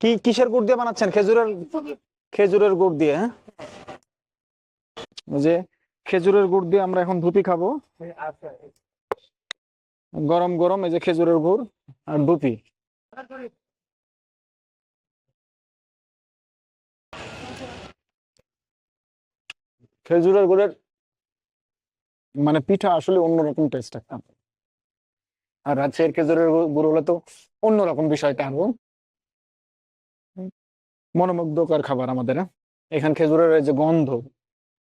কি, কিসের গুড় দিয়ে বানাচ্ছেন? খেজুরের খেজুরের গুড় দিয়ে হ্যাঁ? যে খেজুরের গুড় দিয়ে আমরা এখন ধুপি খাব। গরম গরম, এই যে খেজুরের গুড় আর ধুপি খেজুরের গুড়ের মানে পিঠা আসলে অন্যরকম টেস্ট একটা। আর রাজশাহীর খেজুরের গুড় হলে তো অন্যরকম বিষয়টা আরও মনোমুগ্ধকর খাবার আমাদের হ্যাঁ? এখান খেজুরের এই যে গন্ধ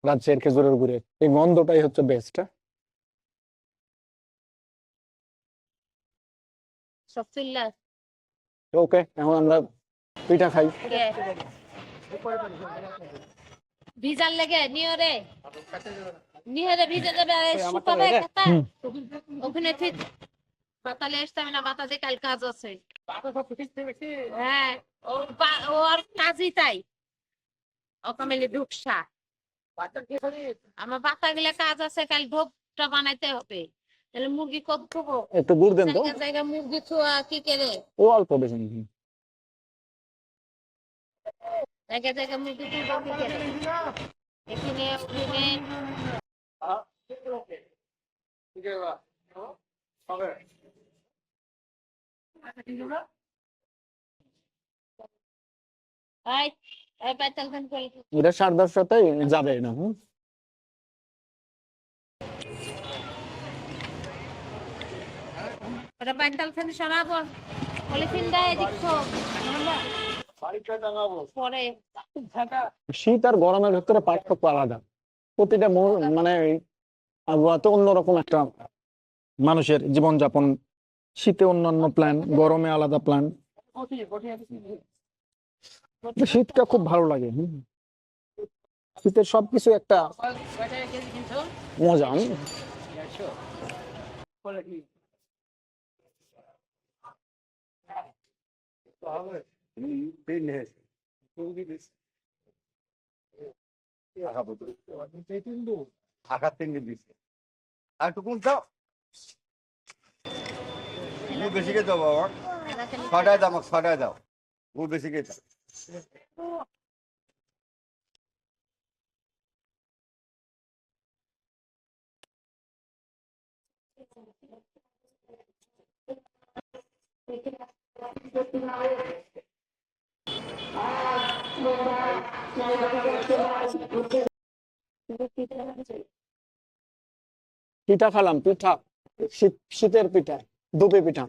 রাজশাহীর খেজুরের গুড়ে এই গন্ধটাই হচ্ছে বেস্ট ওকে এখন আমরা পিঠা খাই। ভিজার লেগে নিয়রে নিহরে ভিজে যাবে আর শুকাবে কথা ওখানে ঠিক বাতালে আসতে না বাতাতে কাল কাজ আছে। হ্যাঁ ও ওর কাজই তাই। ওকামেলে ঢুকসা। আমার বাতা গেলে কাজ আছে কাল ঢোকটা বানাইতে হবে। তাহলে মুরগি কত খাব? একটু গুড় দেন তো। জায়গা জায়গা মুরগি ছোয়া কি করে? ও অল্প বেশি জায়গা জায়গা মুরগি তুলবো কি করে? এখানে ওখানে। আই আই পাইতাল খান করে এটা সাড়ে দশটাতে যাবে না হুম? ওটা পাইতাল খান সরাবো। পলিথিন দেয় দেখছ শীত আর গরমের ভেতরে পার্থক্য আলাদা। প্রতিটা মানে আবহাওয়াতে অন্যরকম একটা মানুষের জীবনযাপন শীতে অন্যান্য প্ল্যান গরমে আলাদা প্ল্যান শীতটা খুব ভালো লাগে শীতের সবকিছু একটা মজা। আঘাত দিচ্ছে আর একটু কোন দাও। গুড় বেশি খেতে হবে বাবা। ছটায় দাও আমাকে, ছটায় দাও। পিঠা খেলাম, পিঠা। শীত শীতের পিঠা। দুপে পিঠা